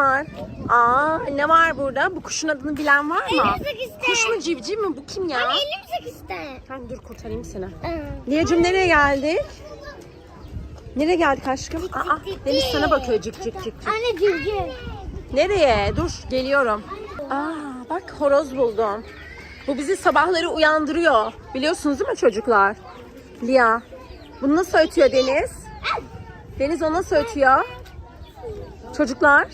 var. Aa ne var burada? Bu kuşun adını bilen var mı? İşte. Kuş mu civciv mi? Bu kim ya? Elim sekizde. Tamam dur kurtarayım seni. Aa. Liyacığım nereye geldik? Nereye geldik aşkım? Aa, Deniz sana bakıyor cik cik cik cik. Anne civciv. Nereye? Dur geliyorum. Aa bak horoz buldum. Bu bizi sabahları uyandırıyor. Biliyorsunuz değil mi çocuklar? Lia. Bunu nasıl ötüyor Deniz? Deniz o nasıl ötüyor? Çocuklar.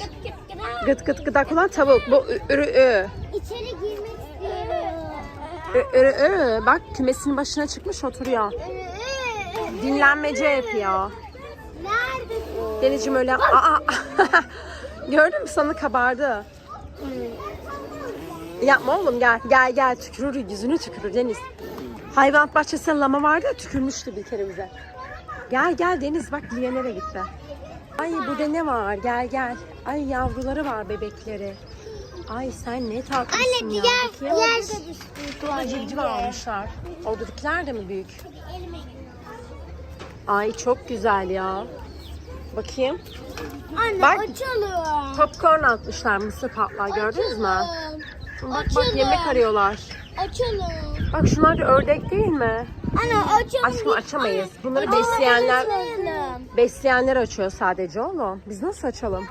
Gıt gıt gıdak olan tavuk. Bu ürü ü. İçeri girmek istiyorum. Ürü ü. Bak kümesinin başına çıkmış oturuyor. Dinlenmece yapıyor. Neredesin? Denizciğim öyle... Aa! Gördün mü sana kabardı. Yapma oğlum gel gel gel tükürür yüzünü tükürür Deniz. Hayvanat bahçesinde lama vardı ya tükürmüştü bir kere bize. Gel gel Deniz bak Liye nereye gitti. Ay burada ne var gel gel. Ay yavruları var bebekleri. Ay sen ne tatlısın Anne ya. diğer yerde düştü. Burada civciv almışlar. Oradakiler de mi büyük? Ay çok güzel ya. Bakayım. Anne Bak. açalım. Popcorn atmışlar mısır patlağı gördünüz mü? Açalım. Bak bak yemek arıyorlar. Açalım. Bak şunlar da ördek değil mi? Anne açalım. Aşkım açamayız. Bunları besleyenler Açalım. Besleyenler açıyor sadece oğlum. Biz nasıl açalım?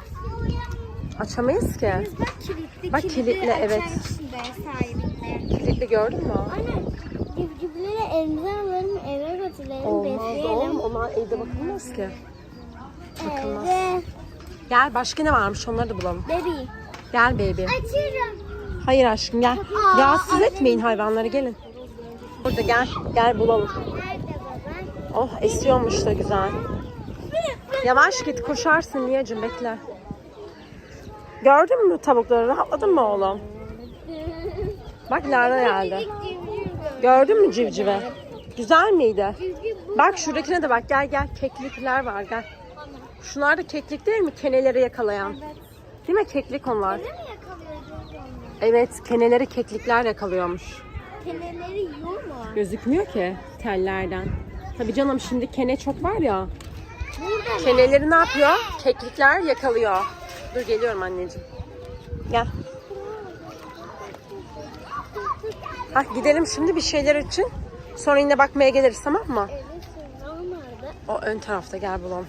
Açamayız ki. Bak kilitli. Bak kilitli, evet. içinde sahibinde. Kilitli gördün mü? Anne civcivleri elimizden alalım eve götürelim Olmaz besleyelim. oğlum. Onlar evde bakılmaz ki. bakılmaz. Evet. Gel başka ne varmış onları da bulalım. Baby. Gel baby. Açıyorum. Hayır aşkım gel. Aa, Rahatsız anne. etmeyin hayvanları gelin. Burada gel. Gel bulalım. Nerede baba? Oh esiyormuş da güzel. Yavaş git koşarsın Niyacım bekle. Gördün mü tavukları rahatladın mı oğlum? Bak Lara geldi. Gördün mü civcive? Güzel miydi? Bak şuradakine de bak gel gel keklikler var gel. Şunlar da keklik değil mi? Keneleri yakalayan. Değil mi keklik onlar? Evet keneleri keklikler yakalıyormuş. Keneleri yiyor mu? Gözükmüyor ki tellerden. Tabii canım şimdi kene çok var ya. Keneleri ne yapıyor? Keklikler yakalıyor. Dur geliyorum anneciğim. Gel. Hah gidelim şimdi bir şeyler için. Sonra yine bakmaya geliriz tamam mı? Evet? O ön tarafta gel bulalım.